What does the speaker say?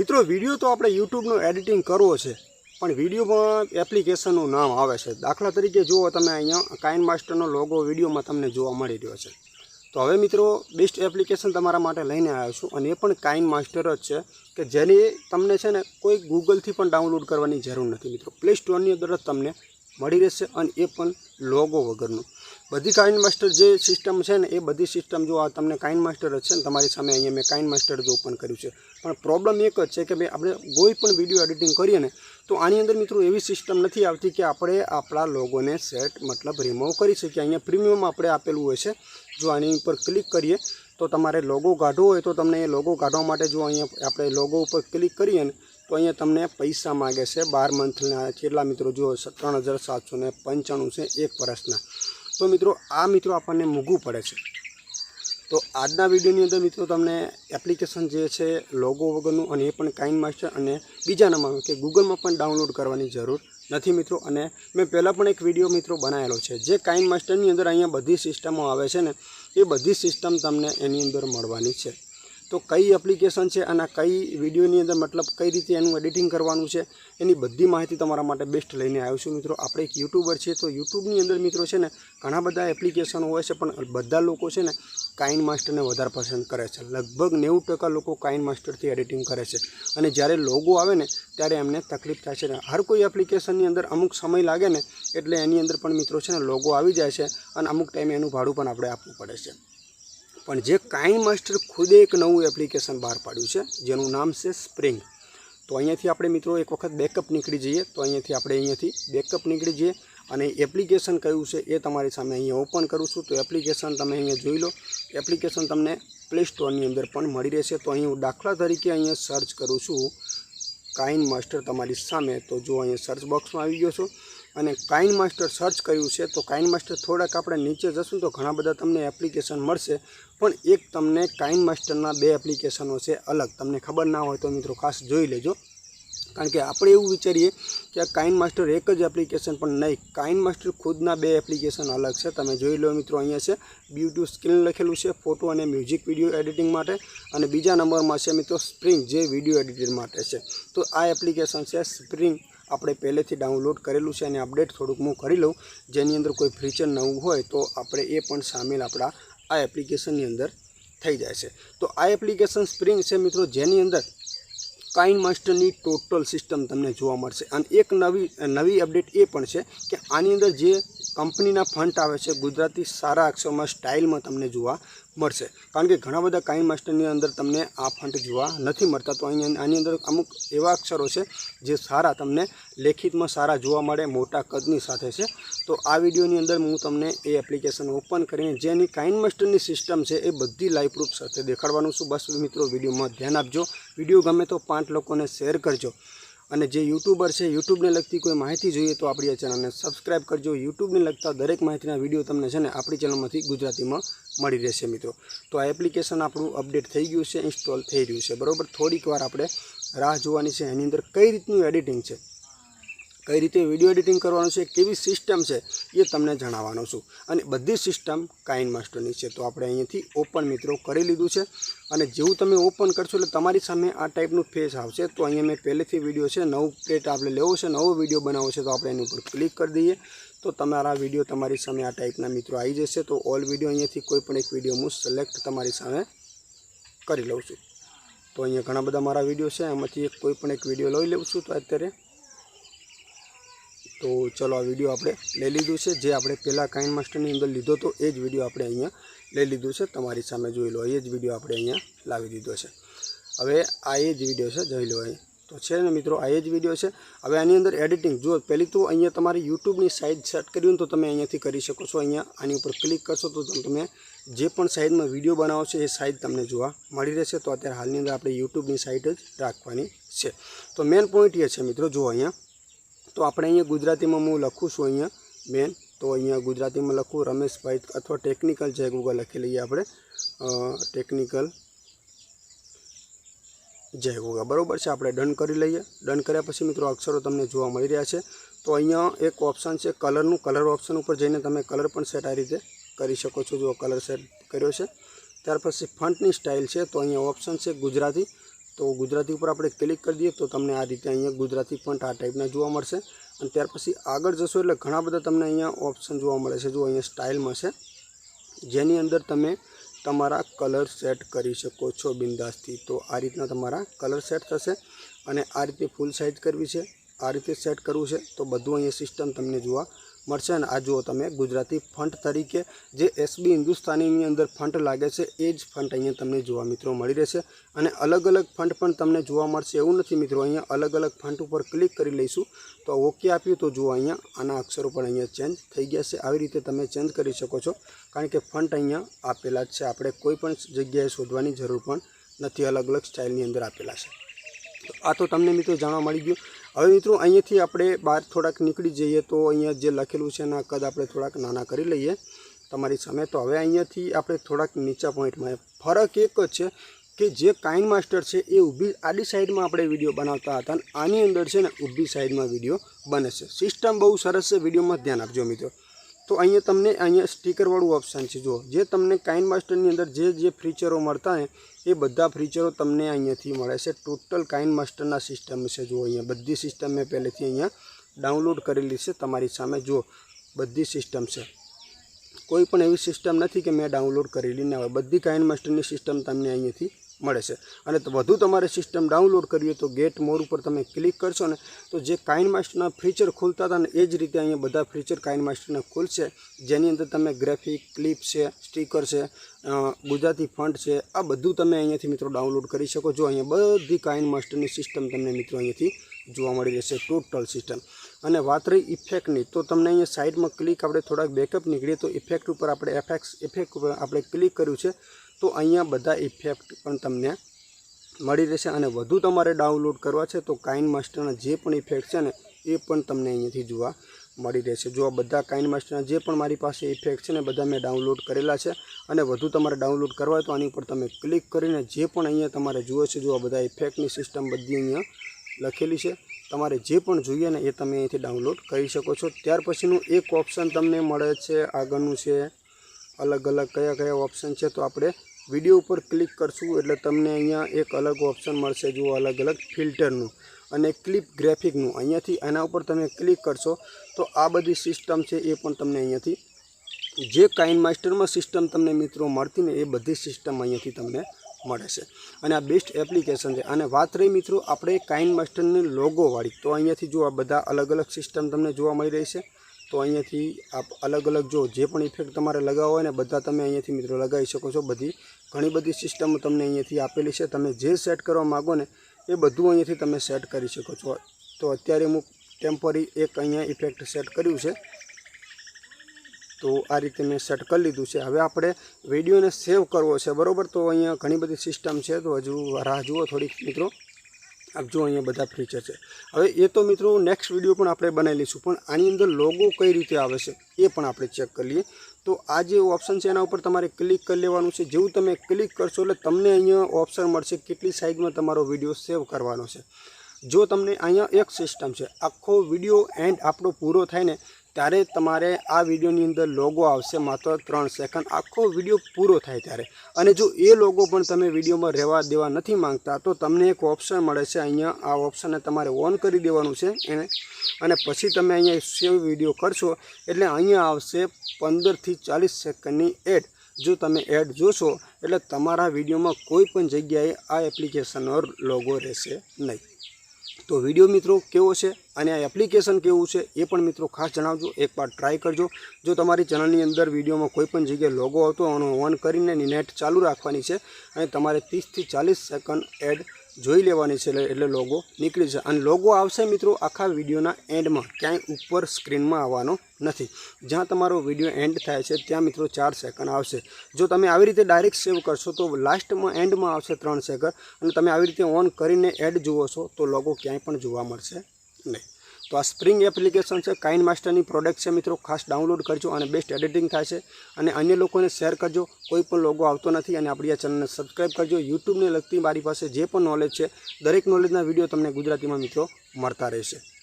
મિત્રો વીડિયો તો આપણે યુટ્યુબનું એડિટિંગ કરવો છે, પણ વિડીયોમાં એપ્લિકેશનનું નામ આવે છે. દાખલા તરીકે જુઓ તમે અહીંયા કાઇન માસ્ટરનો લોગો વિડીયોમાં તમને જોવા મળી રહ્યો છે. તો હવે મિત્રો બેસ્ટ એપ્લિકેશન તમારા માટે લઈને આવ્યો છું, અને એ પણ કાઇન માસ્ટર જ છે, કે જેની તમને છે ને કોઈ ગૂગલથી પણ ડાઉનલોડ કરવાની જરૂર નથી મિત્રો. પ્લે સ્ટોરની અંદર જ તમને મળી રહેશે, અને એ પણ લોગો વગરનું. બધી કાઇન માસ્ટર જે સિસ્ટમ છે ને, એ બધી સિસ્ટમ જો આ તમને કાઇન માસ્ટર જ છે ને, તમારી સામે અહીંયા મેં કાઇન માસ્ટર જ ઓપન કર્યું છે. પણ પ્રોબ્લેમ એક જ છે કે ભાઈ, આપણે કોઈ પણ વીડિયો એડિટિંગ કરીએ ને, તો આની અંદર મિત્રો એવી સિસ્ટમ નથી આવતી કે આપણે આપણા લોગોને સેટ મતલબ રિમૂવ કરી શકીએ. અહીંયા પ્રીમિયમ આપણે આપેલું હોય છે. જો આની ઉપર ક્લિક કરીએ, તો તમારે લોગો કાઢવો હોય, તો તમને એ લોગો કાઢવા માટે જો અહીંયા આપણે લોગો ઉપર ક્લિક કરીએ ને, તો અહીંયા તમને પૈસા માગે છે બાર મંથના કેટલા મિત્રો જુઓ ત્રણ હજાર સાતસો પંચાણું છે, એક વર્ષના. તો મિત્રો, આ મિત્રો આપણને મૂકવું પડે છે. તો આજના વિડીયોની અંદર મિત્રો તમને એપ્લિકેશન જે છે લોગો વગરનું અને એ પણ કાઇન માસ્ટર અને બીજા નંબરમાં કે ગૂગલમાં પણ ડાઉનલોડ કરવાની જરૂર નથી મિત્રો. અને મેં પહેલાં પણ એક વીડિયો મિત્રો બનાવેલો છે, જે કાઇન માસ્ટરની અંદર અહીંયા બધી સિસ્ટમો આવે છે ને, એ બધી સિસ્ટમ તમને એની અંદર મળવાની છે. તો કઈ એપ્લિકેશન છે અને કઈ વિડીયોની અંદર મતલબ કઈ રીતે એનું એડિટિંગ કરવાનું છે, એની બધી માહિતી તમારા માટે બેસ્ટ લઈને આવ્યો છું મિત્રો. આપણે એક યુટ્યુબર છીએ તો યુટ્યુબની અંદર મિત્રો છે ને, ઘણા બધા એપ્લિકેશનો હોય છે, પણ બધા લોકો છે ને કાઇન માસ્ટરને વધારે પસંદ કરે છે. લગભગ નેવું ટકા લોકો કાઇન માસ્ટરથી એડિટિંગ કરે છે. અને જ્યારે લોગો આવે ને, ત્યારે એમને તકલીફ થાય છે ને. હર કોઈ એપ્લિકેશનની અંદર અમુક સમય લાગે ને, એટલે એની અંદર પણ મિત્રો છે ને લોગો આવી જાય છે અને અમુક ટાઈમે એનું ભાડું પણ આપણે આપવું પડે છે. પણ જે કાઇન માસ્ટર ખુદે એક નવું એપ્લિકેશન બહાર પાડ્યું છે, જેનું નામ છે સ્પ્રિંગ તો અહીંયાથી આપણે મિત્રો એક વખત બેકઅપ નીકળી જઈએ, તો અહીંયાથી આપણે અહીંયાથી બેકઅપ નીકળી જઈએ અને એપ્લિકેશન કયું છે એ તમારી સામે અહીંયા ઓપન કરું છું. તો એપ્લિકેશન તમે અહીંયા જોઈ લો એપ્લિકેશન તમને પ્લે સ્ટોરની અંદર પણ મળી રહેશે. તો અહીં હું દાખલા તરીકે અહીંયા સર્ચ કરું છું. કાઇન માસ્ટર તમારી સામે, તો જો અહીંયા સર્ચ બોક્સમાં આવી ગયો છો અને કાઇન માસ્ટર સર્ચ કર્યું છે, તો કાઇન માસ્ટર થોડાક આપણે નીચે જશું તો ઘણા બધા તમને એપ્લિકેશન મળશે. પણ એક તમને કાઇન માસ્ટરના બે એપ્લિકેશનો છે અલગ. તમને ખબર ના હોય તો મિત્રો ખાસ જોઈ લેજો. કારણ કે આપણે એવું વિચારીએ કે આ કાઇન માસ્ટર એક જ એપ્લિકેશન પણ નહીં, કાઇન માસ્ટર ખુદના બે એપ્લિકેશન અલગ છે. તમે જોઈ લો મિત્રો અહીંયા છે, બ્યુટી સ્ક્રીન લખેલું છે, ફોટો અને મ્યુઝિક વીડિયો એડિટિંગ માટે. અને બીજા નંબરમાં છે મિત્રો સ્પ્રિંગ, જે વીડિયો એડિટિંગ માટે છે. તો આ એપ્લિકેશન છે સ્પ્રિંગ આપણે પહેલેથી ડાઉનલોડ કરેલું છે અને અપડેટ થોડુંક હું કરી લઉં. જેની અંદર કોઈ ફીચર નવું હોય તો આપણે એ પણ સામેલ આપણા આ એપ્લિકેશનની અંદર થઈ જાય છે. તો આ એપ્લિકેશન સ્પ્રિંગ છે મિત્રો, જેની અંદર કાઇન માસ્ટરની ટોટલ સિસ્ટમ તમને જોવા મળશે. અને એક નવી નવી અપડેટ એ પણ છે કે આની અંદર જે કંપનીના ફંટ આવે છે, ગુજરાતી સારા અક્ષરમાં સ્ટાઇલમાં તમને જોવા મળશે. કારણ કે ઘણા બધા કાઇન માસ્ટરની અંદર તમને આ ફંટ જોવા નથી મળતા. તો અહીંયા આની અંદર અમુક એવા અક્ષરો છે જે સારા તમને લેખિતમાં સારા જોવા મળે, મોટા કદની સાથે છે. તો આ વિડીયોની અંદર હું તમને એ એપ્લિકેશન ઓપન કરીને જેની કાઇન માસ્ટરની સિસ્ટમ છે એ બધી લાઈવ પ્રૂફ સાથે દેખાડવાનું છું. બસ મિત્રો, વિડીયોમાં ધ્યાન આપજો. વીડિયો ગમે તો પાંચ લોકોને શેર કરજો. અને જે યુટ્યુબર છે, યુટ્યુબને લગતી કોઈ માહિતી જોઈએ તો આપણી આ ચેનલને સબસ્ક્રાઈબ કરજો. યુટ્યુબને લગતા દરેક માહિતીના વીડિયો તમને છે ને આપણી ચેનલમાંથી ગુજરાતીમાં મળી રહેશે મિત્રો. તો આ એપ્લિકેશન આપણું અપડેટ થઈ ગયું છે, ઇન્સ્ટોલ થઈ રહ્યું છે. બરાબર? થોડીક વાર આપણે રાહ જોવાની છે, એની અંદર કઈ રીતનું એડિટિંગ છે? કઈ રીતે વીડિયો એડિટિંગ કરવાનું છે, કેવી સિસ્ટમ છે, એ તમને જણાવવાનો છું. અને બધી સિસ્ટમ કાઇન માસ્ટરની છે. તો આપણે અહીંયાથી ઓપન મિત્રો કરી લીધું છે. અને જેવું તમે ઓપન કરશો એટલે તમારી સામે આ ટાઈપનું ફેસ આવશે. તો અહીંયા મેં પહેલેથી વીડિયો છે, નવું પ્લેટ આપણે લેવો છે, નવો વીડિયો બનાવવો છે, તો આપણે એની ઉપર ક્લિક કરી દઈએ. તો તમારા વીડિયો તમારી સામે આ ટાઈપના મિત્રો આવી જશે. તો ઓલ વીડિયો અહીંયાથી કોઈ પણ એક વીડિયો હું સિલેક્ટ તમારી સામે કરી લઉં છું. તો અહીંયા ઘણા બધા મારા વીડિયો છે. એમાંથી કોઈ પણ એક વીડિયો લઈ લઉં છું. તો અત્યારે તો ચલો આ વીડિયો આપણે લઈ લીધું છે. જે આપણે પહેલાં કાઇન માસ્ટરની અંદર લીધો તો એ જ વીડિયો આપણે અહીંયા લઈ લીધું છે. તમારી સામે જોઈ લો, એ જ વીડિયો આપણે અહીંયા લાવી દીધો છે. હવે આ એ જ વીડિયો છે, જોઈ લો તો છે ને મિત્રો, આ એ જ વીડિયો છે. હવે આની અંદર એડિટિંગ, જો પહેલી તો અહીંયા તમારી યુટ્યુબની સાઇઝ સેટ કર્યું તો તમે અહીંયાથી કરી શકો છો. અહીંયા આની ઉપર ક્લિક કરશો તો તમે જે પણ સાઇઝમાં વીડિયો બનાવો છો એ સાઇઝ તમને જોવા મળી રહેશે. તો અત્યારે હાલની અંદર આપણે યુટ્યુબની સાઇટ જ રાખવાની છે. તો મેન પોઈન્ટ એ છે મિત્રો જુઓ અહીંયા તો આપણે અહીંયા ગુજરાતીમાં હું લખું છું અહીંયા મેન તો અહીંયા ગુજરાતીમાં લખું રમેશભાઈ અથવા ટેકનિકલ છે ગૂગલ લખી લઈએ આપણે. ટેકનિકલ જય ગોગા બરાબર છે? આપણે ડન કરી લઈએ. ડન કર્યા પછી મિત્રો અક્ષરો તમને જોવા મળી રહ્યા છે. તો અહીંયા એક ઓપ્શન છે કલરનું કલર ઓપ્શન ઉપર જઈને તમે કલર પણ સેટ આ રીતે કરી શકો છો, જો કલર સેટ કર્યો છે. ત્યાર પછી ફંટની સ્ટાઇલ છે. તો અહીંયા ઓપ્શન છે ગુજરાતી. તો ગુજરાતી ઉપર આપણે ક્લિક કરી દઈએ તો તમને આ રીતે અહીંયા ગુજરાતી ફંટ આ ટાઈપના જોવા મળશે. અને ત્યાર પછી આગળ જશો એટલે ઘણા બધા તમને અહીંયા ઓપ્શન જોવા મળે છે. જો અહીંયા સ્ટાઇલમાં છે, જેની અંદર તમે તમારા કલર સેટ કરી શકો છો બિંદાસથી. તો આ રીતના તમારા કલર સેટ થશે અને આ રીતે ફૂલ સાઇઝ કરવી છે. આ રીતે સેટ કરવું છે તો બધું અહીંયા સિસ્ટમ તમને જોવા મળશે અને આ જુઓ તમે ગુજરાતી ફંટ તરીકે જે એસબી હિન્દુસ્તાનીની અંદર ફંટ લાગે છે, એ જ ફંટ અહીંયા તમને જોવા મિત્રો મળી રહેશે. અને અલગ અલગ ફંટ પણ તમને જોવા મળશે એવું નથી મિત્રો, અહીંયા અલગ અલગ ફંટ ઉપર ક્લિક કરી લઈશું તો ઓકે આપ્યું તો જુઓ અહીંયા આના અક્ષરો પણ અહીંયા ચેન્જ થઈ ગયા છે. આવી રીતે તમે ચેન્જ કરી શકો છો, કારણ કે ફંટ અહીંયા આપેલા જ છે. આપણે કોઈ પણ જગ્યાએ શોધવાની જરૂર પણ નથી, અલગ અલગ સ્ટાઇલની અંદર આપેલા છે. આ તો તમને મિત્રો જાણવા મળી ગયું. હવે મિત્રો, અહીંયાથી આપણે બહાર થોડાક નીકળી જઈએ તો અહીંયા જે લખેલું છે એના કદ આપણે થોડાક નાના કરી લઈએ. તમારી સામે તો હવે અહીંયાથી આપણે થોડાક નીચા પોઈન્ટમાં ફરક એક જ છે કે જે કાઇન માસ્ટર છે એ ઊભી આડી સાઈડમાં આપણે વીડિયો બનાવતા હતા અને આની અંદર છે ને ઊભી સાઈડમાં વીડિયો બને છે. સિસ્ટમ બહુ સરસ છે, વિડીયોમાં ધ્યાન આપજો મિત્રો. તો અહીંયા તમને અહીંયા સ્ટીકરવાળું ઓપ્શન છે. જો જે તમને કાઇન માસ્ટરની અંદર જે જે ફીચરો મળતા ને એ બધા ફીચરો તમને અહીંયાથી મળે છે. ટોટલ કાઇન માસ્ટરના સિસ્ટમ છે. જો અહીંયા બધી સિસ્ટમ મેં પહેલેથી અહીંયા ડાઉનલોડ કરેલી છે તમારી સામે. જો બધી સિસ્ટમ છે. કોઈ પણ એવી સિસ્ટમ નથી કે મેં ડાઉનલોડ કરેલી ના હોય. બધી કાઇન માસ્ટરની સિસ્ટમ તમને અહીંયાથી મળે છે. અને વધુ તમારે સિસ્ટમ ડાઉનલોડ કરવી તો ગેટ મોર ઉપર તમે ક્લિક કરશો ને, તો જે કાઇન માસ્ટરના ફીચર ખુલતા હતા ને, એ જ રીતે અહીંયા બધા ફીચર કાઇન માસ્ટરના ખુલશે. જેની અંદર તમે ગ્રાફિક ક્લિપ છે સ્ટીકર છે ગુજરાતી ફંડ છે, આ બધું તમે અહીંયાથી મિત્રો ડાઉનલોડ કરી શકો છો. અહીંયા બધી કાઇન માસ્ટરની સિસ્ટમ તમને મિત્રો અહીંયાથી જોવા મળી રહેશે ટોટલ સિસ્ટમ અને વાત રહી ઇફેક્ટની તો તમને અહીંયા સાઈડમાં ક્લિક આપણે થોડાક બેકઅપ નીકળીએ તો ઇફેક્ટ ઉપર આપણે એફેક્સ ઇફેક્ટ ઉપર આપણે ક્લિક કર્યું છે. તો અહીંયા બધા ઇફેક્ટ પણ તમને મળી રહેશે અને વધુ તમારે ડાઉનલોડ કરવા છે તો કાઇન માસ્ટરના જે પણ ઇફેક્ટ છે ને, એ પણ તમને અહીંયાથી જોવા મળી રહેશે. જો આ બધા કાઇન માસ્ટરના જે પણ મારી પાસે ઇફેક્ટ છે ને, બધા મેં ડાઉનલોડ કરેલા છે અને વધુ તમારે ડાઉનલોડ કરવા હોય તો આની ઉપર તમે ક્લિક કરીને જે પણ અહીંયા તમારે જુએ છે, જો આ બધા ઇફેક્ટની સિસ્ટમ બધી અહીંયા લખેલી છે, તમારે જે પણ જોઈએ ને, એ તમે અહીંથી ડાઉનલોડ કરી શકો છો. ત્યાર પછીનું એક ઓપ્શન તમને મળે છે, આગળનું છે અલગ અલગ કયા કયા ઓપ્શન છે, તો આપણે વીડિયો ઉપર ક્લિક કરશું એટલે તમને અહીંયા એક અલગ ઓપ્શન મળશે જુઓ અલગ અલગ ફિલ્ટરનું અને ક્લિપ ગ્રાફિકનું. અહીંયાથી એના ઉપર તમે ક્લિક કરશો તો આ બધી સિસ્ટમ છે એ પણ તમને અહીંયાથી જે કાઇન માસ્ટરમાં સિસ્ટમ તમને મિત્રો મળતી ને એ બધી સિસ્ટમ અહીંયાથી તમને મળે છે. અને આ બેસ્ટ એપ્લિકેશન છે. અને વાત રહી મિત્રો આપણે કાઇન માસ્ટરની લોગોવાળી તો અહીંયાથી જો આ બધા અલગ અલગ સિસ્ટમ તમને જોવા મળી રહી છે, તો અહીંયાથી આપ અલગ અલગ જો જે પણ ઇફેક્ટ તમારે લગાવવા હોય ને બધા તમે અહીંયાથી મિત્રો લગાવી શકો છો બધી ઘણી બધી સિસ્ટમો તમને અહીંયાથી આપેલી છે. તમે જે સેટ કરવા માગો ને એ બધું અહીંયાથી તમે સેટ કરી શકો છો. તો અત્યારે હું ટેમ્પરરી એક અહીંયા ઇફેક્ટ સેટ કર્યું છે. તો આ રીતે મેં સેટ કરી લીધું છે. હવે આપણે વિડીયોને સેવ કરવો છે. બરાબર? તો અહીંયા ઘણી બધી સિસ્ટમ છે. તો હજુ રાહ જુઓ થોડીક મિત્રો. આપ જો અહીંયા બધા ફીચર છે હવે એ તો મિત્રો નેક્સ્ટ વીડિયો પણ આપણે બનાવી લઈશું. પણ આની અંદર લોગો કઈ રીતે આવે છે એ પણ આપણે ચેક કરી લઈએ. તો આ જે ઓપ્શન છે એના ઉપર તમારે ક્લિક કરી લેવાનું છે. જેવું તમે ક્લિક કરશો એટલે તમને અહીંયા ઓપ્શન મળશે કેટલી સાઇઝમાં તમારો વીડિયો સેવ કરવાનો છે. જો તમને અહીંયા એક સિસ્ટમ છે, આખો વીડિયો એન્ડ આપણો પૂરો થાય ને ત્યારે તમારે આ વિડીયોની અંદર લોગો આવશે માત્ર ત્રણ સેકન્ડ આખો વીડિયો પૂરો થાય ત્યારે. અને જો એ લોગો પણ તમે વિડીયોમાં રહેવા દેવા નથી માંગતા, તો તમને એક ઓપ્શન મળે છે. અહીંયા આ ઓપ્શનને તમારે ઓન કરી દેવાનું છે એને. અને પછી તમે અહીંયા સેવ વીડિયો કરશો, એટલે અહીંયા આવશે પંદરથી ચાલીસ સેકન્ડની એડ જો તમે એડ જોશો, એટલે તમારા વિડીયોમાં કોઈ પણ જગ્યાએ આ એપ્લિકેશનનો લોગો રહેશે નહીં. તો વીડિયો મિત્રો કેવો છે અને આ એપ્લિકેશન કેવું છે એ પણ મિત્રો ખાસ જણાવજો. એકવાર ટ્રાય કરજો. જો તમારી ચેનલની અંદર વિડીયોમાં કોઈ પણ જગ્યાએ લોગો આવતો એનો ઓન કરીને એની નેટ ચાલુ રાખવાની છે અને તમારે ત્રીસથી ચાલીસ સેકન્ડ એડ જોઈ લેવાની છે એટલે લોગો નીકળી છે અને લોગો આવશે મિત્રો આખા વિડીયોના એન્ડમાં. ક્યાંય ઉપર સ્ક્રીનમાં આવવાનો નથી. જ્યાં તમારો વીડિયો એન્ડ થાય છે, ત્યાં મિત્રો ચાર સેકન્ડ આવશે. જો તમે આવી રીતે ડાયરેક્ટ સેવ કરશો, તો લાસ્ટમાં એન્ડમાં આવશે ત્રણ સેકન્ડ અને તમે આવી રીતે ઓન કરીને એડ જુઓ છો, તો લોગો ક્યાંય પણ જોવા મળશે નહીં. તો આ સ્પ્રિંગ એપ્લિકેશન છે કાઇન માસ્ટરની પ્રોડક્ટ છે મિત્રો, ખાસ ડાઉનલોડ કરજો અને બેસ્ટ એડિટિંગ થાય છે. અને અન્ય લોકોને શેર કરજો, કોઈ પણ લોગો આવતો નથી અને આપણી આ ચેનલને સબસ્ક્રાઈબ કરજો. યુટ્યુબને લગતી મારી પાસે જે પણ નોલેજ છે, દરેક નોલેજના વીડિયો તમને ગુજરાતીમાં મિત્રો મળતા રહેશે.